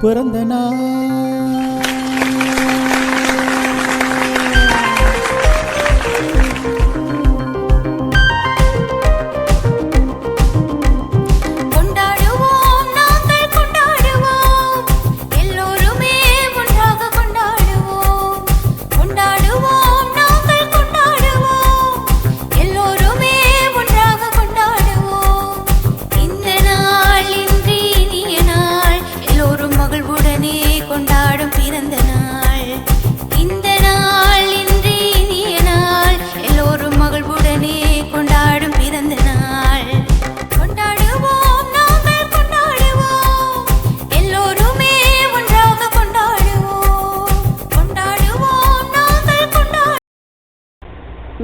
பிறந்த நாள்.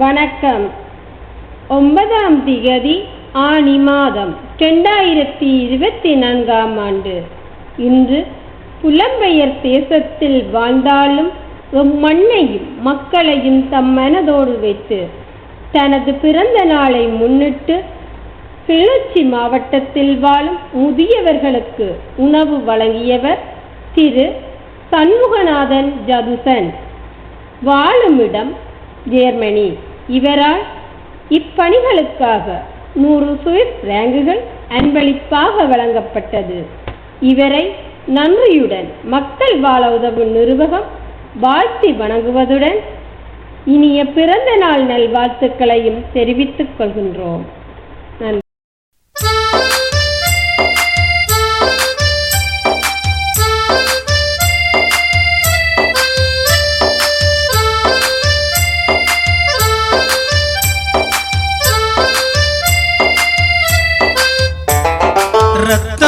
வணக்கம். ஒன்பதாம் திகதி ஆனி மாதம் ரெண்டாயிரத்தி இருபத்தி நான்காம் ஆண்டு. இன்று புலம்பெயர் தேசத்தில் வாழ்ந்தாலும் மண்ணையும் மக்களையும் தம் மனதோடு வைத்து தனது பிறந்த நாளை முன்னிட்டு கிளர்ச்சி மாவட்டத்தில் வாழும் முதியவர்களுக்கு உணவு வழங்கியவர் திரு சண்முகநாதன் ஜதுசன். வாழுமிடம் ஜெர்மனி. இவரால் இப்பணிகளுக்காக நூறு சுவிஸ் ரேங்குகள் அன்பளிப்பாக வழங்கப்பட்டது. இவரை நன்றியுடன் மக்கள் வாழ உதவும் நிறுவகம் வாழ்த்தி வணங்குவதுடன் இனிய பிறந்த நாள் நல்வாழ்த்துக்களையும் தெரிவித்துக் கொள்கின்றோம்.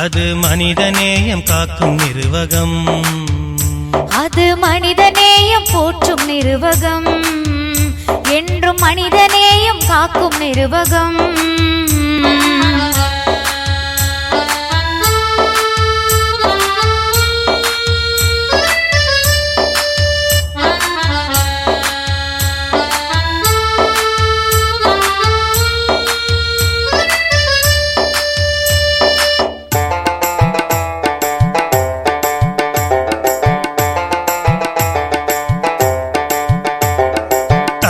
அது மனிதநேயம் காக்கும் நிர்வகம். அது மனிதநேயம் போற்றும் நிறுவகம் என்றும் மனிதநேயம் காக்கும் நிறுவகம்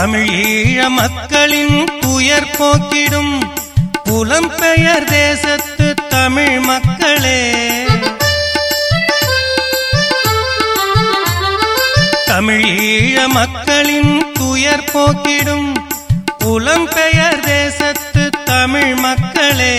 தமிழ் ஈழ மக்களின் துயர் போக்கிடும் புலம்பெயர் தேசத்து தமிழ் மக்களே. தமிழ் ஈழ மக்களின் துயர் போக்கிடும் புலம்பெயர் தேசத்து தமிழ் மக்களே.